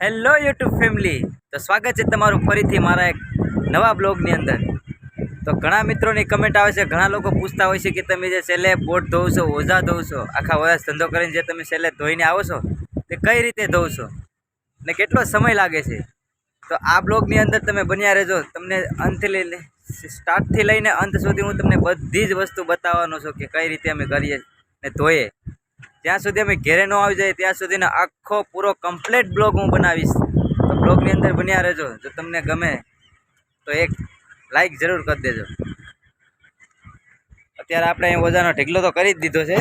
Hello YouTube family. તો સ્વાગત છે તમારું ફરીથી મારા એક નવા બ્લોગની અંદર. તો ઘણા મિત્રોની કમેન્ટ આવે છે, ઘણા લોકો પૂછતા હોય છે કે તમે જે છેલ્લે બોટ ધોવ છો ઓઝા ધોવ છો આખા વર્ષ ધંધો કરીને જે તમે છેલ્લે ધોઈને આવો છો, તે કઈ રીતે ધોવ છો ને કેટલો સમય લાગે છે? તો આ બ્લોગની અંદર તમે બન્યા રહેજો. તમને અંતથી સ્ટાર્ટથી લઈને અંત સુધી હું તમને બધી જ વસ્તુ બતાવવાનો છું કે કઈ રીતે અમે કરીએ ને ધોઈએ. જ્યાં સુધી અમે ઘેરે ન આવી જાય ત્યાં સુધીનો આખો પૂરો કમ્પ્લીટ બ્લોગ હું બનાવીશ. તો બ્લોગની અંદર બન્યા રહેજો. જો તમને ગમે તો એક લાઈક જરૂર કરી દેજો. અત્યારે આપણે અહીં ઓજાનો ઢીકલો તો કરી જ દીધો છે.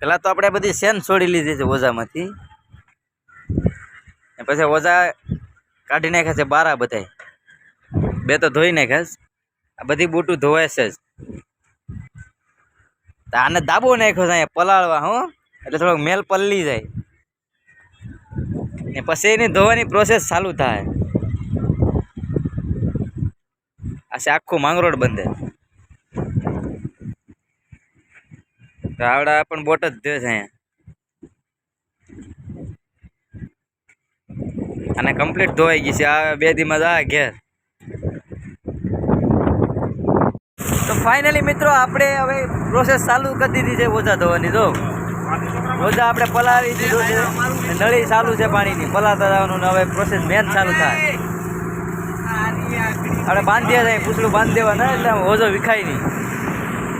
પહેલાં તો આપણે બધી સેન છોડી લીધી છે ઓઝામાંથી ને પછી ઓઝા કાઢી નાખ્યા છે બારા બધા બે તો ધોઈ નાખ્યા. આ બધી બૂટું ધોવાય છે જ. આને દાબો નાખ્યો છે અહીંયા પલાળવા, હું. એટલે થોડોક મેલ પલળી જાય. ને પછી એની ધોવાની પ્રોસેસ ચાલુ થાય. આ આખું માંગરોળ બંધે રાવડા પણ બોટ જ ધોયો છે અહીંયા. અને કમ્પ્લીટ ધોવાઈ ગઈ છે. આ બે દીમાં આ ઘેર. ફાઇનલી મિત્રો, આપણે હવે પ્રોસેસ ચાલુ કરી દીધી છે ઓજા ધોવાની, જો. રોજા આપણે પલાવી દીધું છે. નળી ચાલુ છે પાણીની. પલા જવાનું હવે પ્રોસેસ મેન ચાલુ થાય. આપણે બાંધીએ થાય પૂછડું બાંધી દેવાના એટલે ઓજો વિખાય નહીં.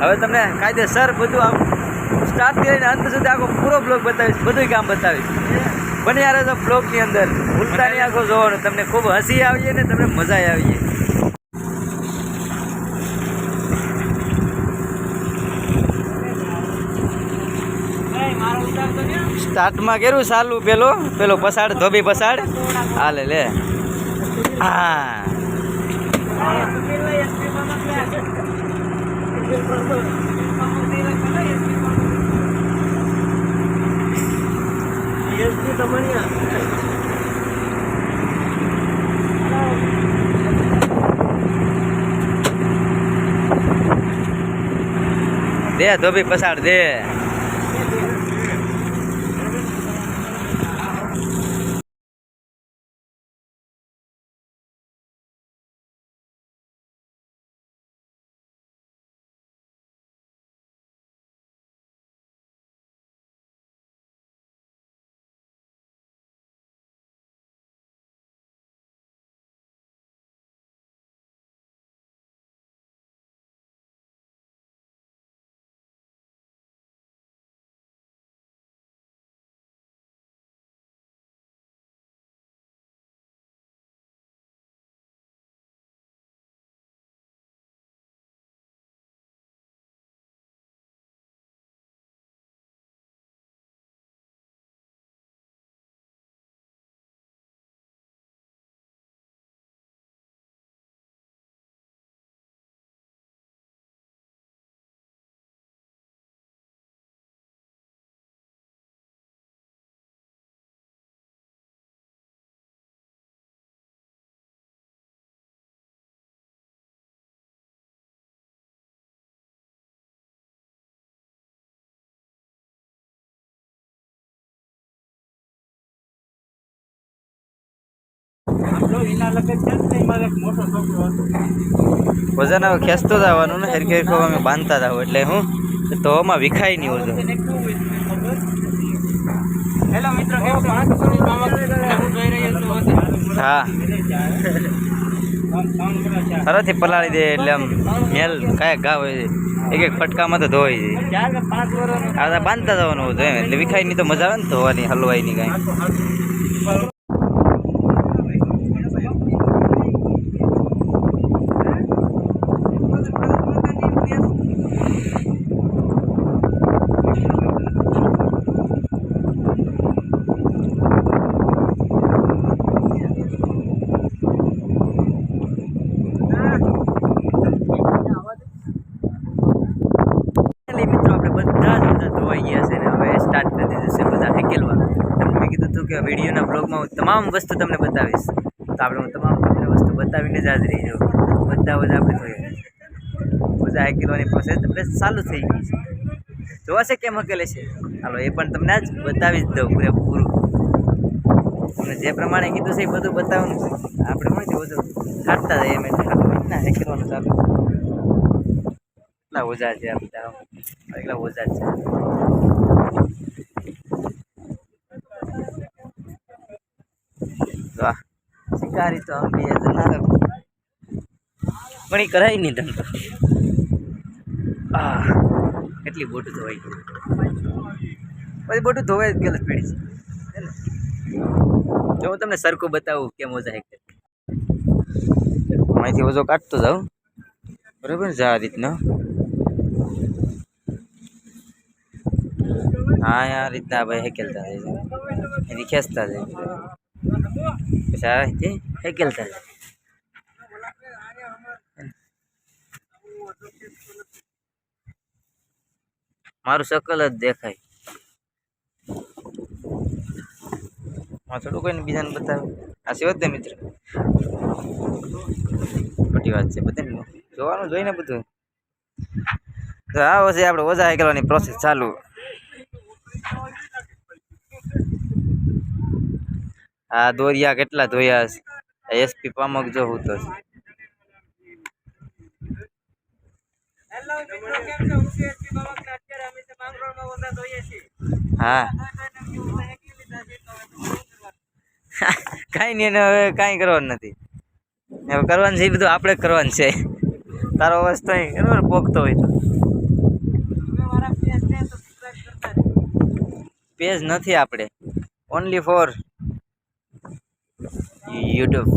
હવે તમને કાયદેસર બધું આમ સ્ટાર્ટ કરીને અંત સુધી આખો પૂરો બ્લોગ બતાવીશ બધું કામ બતાવીશ. બને યાર તો બ્લોગની અંદર. ભૂલતા નહીં આખો જોવાનું. તમને ખૂબ હસી આવીએ ને તમને મજા આવીએ સ્ટાર્ટમાં કેરું ચાલુ પેલો પેલો પસાડ, ધોબી પસાડ. હાલે લે. હા. દે ધોબી પસાડ, દે. વજન હવે ખેંચતો જવાનું ને હરખી ખોવા અમે બાંધતા જાવ એટલે હું ધોવામાં વિખાય નહીં વજન? હું હા. સરસથી પલાળી દે એટલે આમ મેલ કાંઈ ઘા હોય એક એક ફટકામાં તો ધોવાઈ જાય. ચાર કે પાંચ વર્ષ આ તો બાંધતા જવાનું હતું એમ એટલે વિખાય નહીં તો મજા આવે ને ધોવાની હલવાઈ નહીં કાંઈ ફાઇનલી મિત્રો આપણે બધા જ બધા ધોવાઈ ગયા છે ને હવે સ્ટાર્ટ કરી દીધું છે બધા હેકેલવાનું તમને મેં કીધું હતું કે વિડીયોના બ્લોગમાં હું તમામ વસ્તુ તમને બતાવીશ. તો આપણે હું તમામ તમને વસ્તુ બતાવીને જ હાજરી જાઉં. બધા બધા આપણે જોઈએ. બધા કિલોની પ્રોસેસ આપણે ચાલુ થઈ ગઈ છે. જોવાશે કેમ હકેલે છે? હાલો, એ પણ તમને આજ બતાવી જ દઉં પૂરેપૂરું. અને જે પ્રમાણે કીધું છે એ બધું બતાવવાનું છે. આપણે મળીએ ઓછું કાઢતા જઈએ એમ એટલે ખાલી ના હે કરવાનું ચાલુ. એટલા ઓજા છે આ બધા. એટલા ઓજા છે તો આ શિકારી તો આમ બે પણ એ કરાય નહીં ધંધો. આ, કેટલી બોટું ધોવાઈ ગયું પછી બોટું ધોવાઈ જ ગયેલું પેઢી છે. જો હું તમને સરખું બતાવું કેમ ઓછા હેક અહીંથી ઓછો કાઢતો જાઉં. બરાબર ને? જા રીતના. હા, આ રીતના ભાઈ હેકેલતા જાય છે. ખેંચતા જાય પછી આ રીતે હેકેલતા જાય મારું શકલ જ દેખાયમાં થોડું કોઈને બીજાને બતાવે આ સિવાય ને મિત્ર મોટી વાત છે બધાને જોવાનું જોઈને બધું તો આ વર્ષે આપણે ઓજા કરવાની પ્રોસેસ ચાલુ આ દોરિયા કેટલા ધોયા છે એસપી પામક જો હું તો હું કાંઈ નહીં હવે કાંઈ કરવાનું નથી. હવે કરવાનું છે એ બધું આપણે જ કરવાનું છે. તારો અવાજ તો બરાબર પોગતો હોય તો. પેજ નથી આપણે. ઓનલી ફોર યુટ્યુબ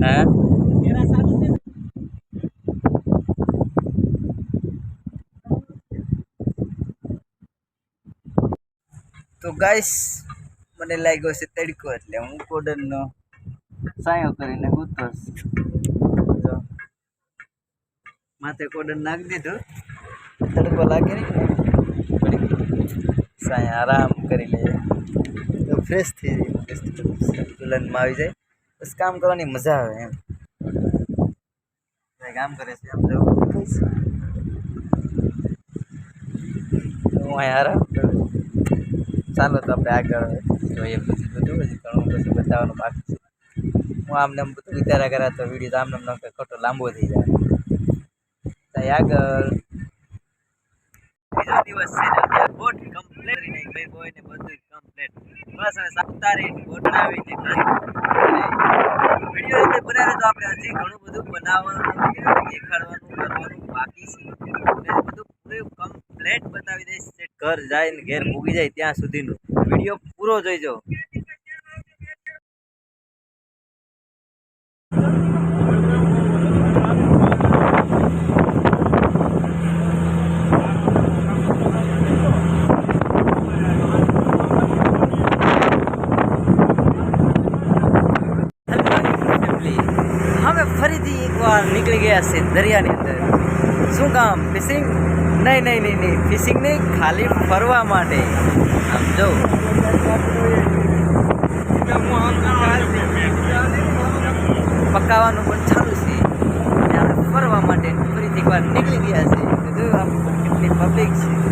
હા કેરા સારું છે ને? તો ગાઈસ મને લાગ્યો છે તડકો એટલે હું કોડનનો સાયો કરીને ગૂંથો. માથે કોડન નાખી દીધું. તડકો લાગે નહીં સાયા આરામ કરી લઈએ તો ફ્રેશ થઈ જાય સંતુલનમાં આવી જાય. બસ કામ કરવાની મજા આવે એમ. કામ કરે છે આમ જવું હું અહીંયા આરામ કરું. ચાલો તો આપણે આગળ જોઈએ પછી બધું પછી ઘણું પછી બતાવવાનું બાકી છે. હું આમને આમ બધું વિચાર્યા કર્યા તો વીડિયો આમને આમ ખોટો લાંબો થઈ જાય. ત્યાં આગળ બીજો દિવસ છે અત્યારે બોટ કમ્પ્લીટ નાખી ભાઈ બોય ને બધું કમ્પ્લીટ બસ હવે સાતારી બોટ આવીને વીડિયો રીતે બનાવે તો આપણે હજી ઘણું બધું બનાવવાનું દેખાડવાનું, કરવાનું બાકી છે. બધું કમ્પ્લીટ બતાવી દઈશ. ઘર જાય ને ઘેર મૂકી જાય ત્યાં સુધીનું. વીડિયો પૂરો જોઈજો. ફરીથી એકવાર નીકળી ગયા છે દરિયાની અંદર. શું કામ? ફિશિંગ નહીં નહીં નહીં નહીં. ફિશિંગ નહીં, ખાલી ફરવા માટે. આમ જો. પકાવવાનું પણ ચાલુ છે. અને આપણે ફરવા માટે ફરીથી એકવાર નીકળી ગયા છે. તો જો આમ કેટલી પબ્લિક છે.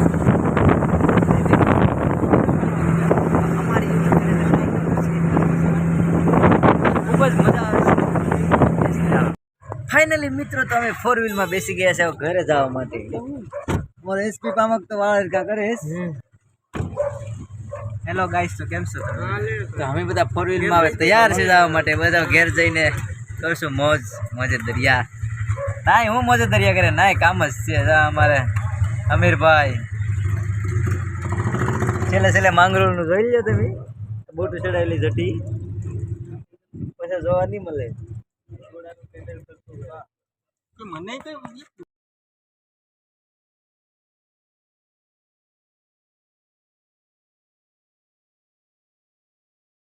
ફાઇનલી મિત્રો, તો અમે ફોર વ્હીલમાં બેસી ગયા છે. ઘરે જવા માટે. મારો એસપી પામક તો વાળ કા કરે હેલો ગાઈસ તો કેમ છો તો અમે બધા ફોર વ્હીલમાં હવે તૈયાર છે જવા માટે. બધા ઘેર જઈને કરશું મોજ મોજે દરિયા. નાય હું મોજે દરિયા કરે? નાય કામ જ છે. અમારે અમીરભાઈ. છેલ્લે છેલ્લે માંગરોળનું જોઈ લ્યો તમે. બોટું ચડાવેલી જટી. પછી જોવા નહીં મળે. મને